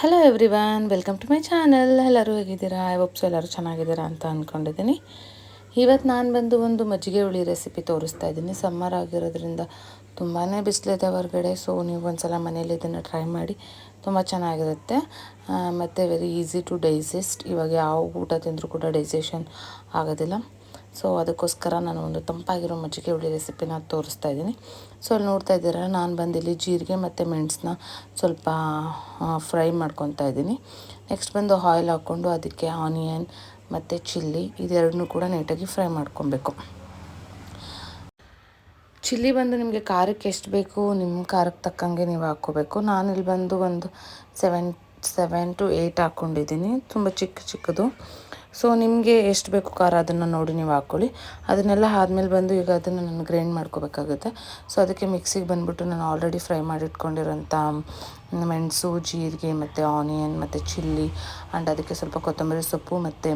Hello everyone welcome to my channel ಎಲ್ಲರೂ ಹೇಗಿದ್ದೀರಾ? ಒಪ್ಸು ಎಲ್ಲರೂ ಚೆನ್ನಾಗಿದ್ದೀರಾ ಅಂತ ಅಂದ್ಕೊಂಡಿದ್ದೀನಿ ಇವತ್ತು ನಾನು ಬಂದು ಒಂದು ಮಜ್ಜಿಗೆ ಹುಳಿ ರೆಸಿಪಿ ತೋರಿಸ್ತಾ ಇದ್ದೀನಿ. ಸಮ್ಮರ್ ಆಗಿರೋದ್ರಿಂದ ತುಂಬಾ ಬಿಸಿಲಿದೆ ಹೊರಗಡೆ ಸೊ ನೀವು ಒಂದ್ಸಲ ಮನೇಲಿ ಇದನ್ನು ಟ್ರೈ ಮಾಡಿ, ತುಂಬ ಚೆನ್ನಾಗಿರುತ್ತೆ. ಮತ್ತು ವೆರಿ ಈಸಿ ಟು ಡೈಜೆಸ್ಟ್ ಇವಾಗ ಯಾವ ಊಟ ತಿಂದರೂ ಕೂಡ ಡೈಜೆಷನ್ ಆಗೋದಿಲ್ಲ. ಸೊ ಅದಕ್ಕೋಸ್ಕರ ನಾನು ಒಂದು ತಂಪಾಗಿರೋ ಮಜ್ಜಿಗೆ ಹುಳಿ ರೆಸಿಪಿನ ತೋರಿಸ್ತಾ ಇದ್ದೀನಿ. ಸೊ ಅಲ್ಲಿ ನೋಡ್ತಾ ಇದ್ದೀರಾ, ನಾನು ಬಂದಿಲ್ಲಿ ಜೀರಿಗೆ ಮತ್ತು ಮೆಣಸನ್ನ ಸ್ವಲ್ಪ ಫ್ರೈ ಮಾಡ್ಕೊತಾ ಇದ್ದೀನಿ. ನೆಕ್ಸ್ಟ್ ಬಂದು ಆಯಿಲ್ ಹಾಕ್ಕೊಂಡು ಅದಕ್ಕೆ ಆನಿಯನ್ ಮತ್ತು ಚಿಲ್ಲಿ ಇದೆರಡನ್ನೂ ಕೂಡ ನೀಟಾಗಿ ಫ್ರೈ ಮಾಡ್ಕೊಬೇಕು. ಚಿಲ್ಲಿ ಬಂದು ನಿಮಗೆ ಖಾರಕ್ಕೆ ಎಷ್ಟು ಬೇಕು ನಿಮ್ಮ ಖಾರಕ್ಕೆ ತಕ್ಕಂಗೆ ನೀವು ಹಾಕ್ಕೋಬೇಕು. ನಾನು ಇಲ್ಲಿ ಬಂದು ಒಂದು ಸೆವೆನ್ ಸೆವೆನ್ ಟು ಏಯ್ಟ್ ಹಾಕ್ಕೊಂಡಿದ್ದೀನಿ ತುಂಬ ಚಿಕ್ಕ ಚಿಕ್ಕದು. ಸೊ ನಿಮಗೆ ಎಷ್ಟು ಬೇಕು ಖಾರ ಅದನ್ನು ನೋಡಿ ನೀವು ಹಾಕ್ಕೊಳ್ಳಿ ಅದನ್ನೆಲ್ಲ ಆದಮೇಲೆ ಬಂದು ಈಗ ಅದನ್ನು ನಾನು ಗ್ರೈಂಡ್ ಮಾಡ್ಕೋಬೇಕಾಗುತ್ತೆ. ಸೊ ಅದಕ್ಕೆ ಮಿಕ್ಸಿಗೆ ಬಂದುಬಿಟ್ಟು ನಾನು ಆಲ್ರೆಡಿ ಫ್ರೈ ಮಾಡಿಟ್ಕೊಂಡಿರೋಂಥ ಮೆಣಸು, ಜೀರಿಗೆ ಮತ್ತು ಆನಿಯನ್ ಮತ್ತು ಚಿಲ್ಲಿ ಆ್ಯಂಡ್ ಅದಕ್ಕೆ ಸ್ವಲ್ಪ ಕೊತ್ತಂಬರಿ ಸೊಪ್ಪು ಮತ್ತು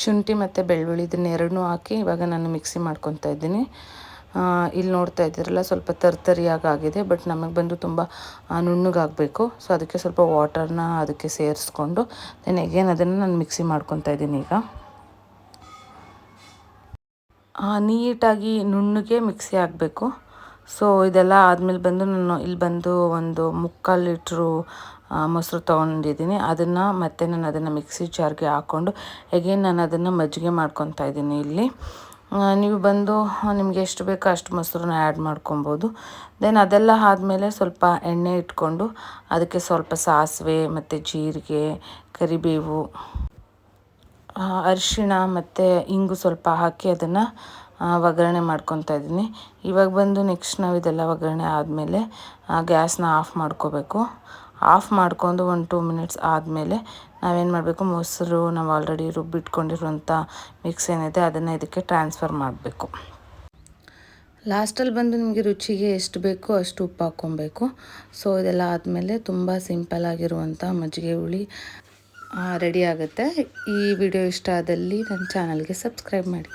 ಶುಂಠಿ ಮತ್ತು ಬೆಳ್ಳುಳ್ಳಿ ಇದನ್ನೆರಡನ್ನೂ ಹಾಕಿ ಇವಾಗ ನಾನು ಮಿಕ್ಸಿ ಮಾಡ್ಕೊತಾ ಇದ್ದೀನಿ. ಇಲ್ಲಿ ನೋಡ್ತಾ ಇದ್ದೀರಲ್ಲ, ಸ್ವಲ್ಪ ತರ್ತರಿಯಾಗಿ ಆಗಿದೆ ಬಟ್ ನಮಗೆ ಬಂದು ತುಂಬ ನುಣ್ಣಗಾಗಬೇಕು. ಸೊ ಅದಕ್ಕೆ ಸ್ವಲ್ಪ ವಾಟರ್ನ ಅದಕ್ಕೆ ಸೇರಿಸ್ಕೊಂಡು ದೆನ್ ಎಗೇನ್ ಅದನ್ನು ನಾನು ಮಿಕ್ಸಿ ಮಾಡ್ಕೊತಾ ಇದ್ದೀನಿ ಈಗ. ನೀಟಾಗಿ ನುಣ್ಣಗೆ ಮಿಕ್ಸಿ ಆಗಬೇಕು. ಸೊ ಇದೆಲ್ಲ ಆದಮೇಲೆ ಬಂದು ನಾನು ಇಲ್ಲಿ ಬಂದು ಒಂದು ಮುಕ್ಕಾಲು ಲೀಟ್ರು ಮೊಸರು ತೊಗೊಂಡಿದ್ದೀನಿ. ಅದನ್ನು ಮತ್ತೆ ನಾನು ಅದನ್ನು ಮಿಕ್ಸಿ ಜಾರ್ಗೆ ಹಾಕ್ಕೊಂಡು ಎಗೇನ್ ನಾನು ಅದನ್ನು ಮಜ್ಜಿಗೆ ಮಾಡ್ಕೊತಾ ಇದ್ದೀನಿ ಇಲ್ಲಿ. ನೀವು ಬಂದು ನಿಮಗೆ ಎಷ್ಟು ಬೇಕೋ ಅಷ್ಟು ಮೊಸರನ್ನ ಆ್ಯಡ್ ಮಾಡ್ಕೊಬೋದು. ದೆನ್ ಅದೆಲ್ಲ ಆದಮೇಲೆ ಸ್ವಲ್ಪ ಎಣ್ಣೆ ಇಟ್ಕೊಂಡು ಅದಕ್ಕೆ ಸ್ವಲ್ಪ ಸಾಸಿವೆ ಮತ್ತು ಜೀರಿಗೆ, ಕರಿಬೇವು ಅರಿಶಿಣ ಮತ್ತು ಇಂಗು ಸ್ವಲ್ಪ ಹಾಕಿ ಅದನ್ನು ಒಗ್ಗರಣೆ ಮಾಡ್ಕೊತಾ ಇದ್ದೀನಿ. ಇವಾಗ ಬಂದು ನೆಕ್ಸ್ಟ್ ನಾವು ಇದೆಲ್ಲ ಒಗ್ಗರಣೆ ಆದಮೇಲೆ ಗ್ಯಾಸ್ನ ಆಫ್ ಮಾಡ್ಕೋಬೇಕು. ಆಫ್ ಮಾಡ್ಕೊಂಡು ಒಂದು ಟೂ ಮಿನಿಟ್ಸ್ ಆದಮೇಲೆ ನಾವೇನು ಮಾಡಬೇಕು? ಮೊಸರು ನಾವು ಆಲ್ರೆಡಿ ರುಬ್ಬಿಟ್ಕೊಂಡಿರುವಂಥ ಮಿಕ್ಸ್ ಏನಿದೆ ಅದನ್ನು ಇದಕ್ಕೆ ಟ್ರಾನ್ಸ್ಫರ್ ಮಾಡಬೇಕು. ಲಾಸ್ಟಲ್ಲಿ ಬಂದು ನಿಮಗೆ ರುಚಿಗೆ ಎಷ್ಟು ಬೇಕೋ ಅಷ್ಟು ಉಪ್ಪು ಹಾಕ್ಕೊಬೇಕು. ಸೊ ಇದೆಲ್ಲ ಆದಮೇಲೆ ತುಂಬ ಸಿಂಪಲ್ ಆಗಿರುವಂಥ ಮಜ್ಜಿಗೆ ಹುಳಿ ರೆಡಿ ಆಗುತ್ತೆ. ಈ ವಿಡಿಯೋ ಇಷ್ಟ ಆದಲ್ಲಿ ನನ್ನ ಚಾನಲ್ಗೆ ಸಬ್ಸ್ಕ್ರೈಬ್ ಮಾಡಿ.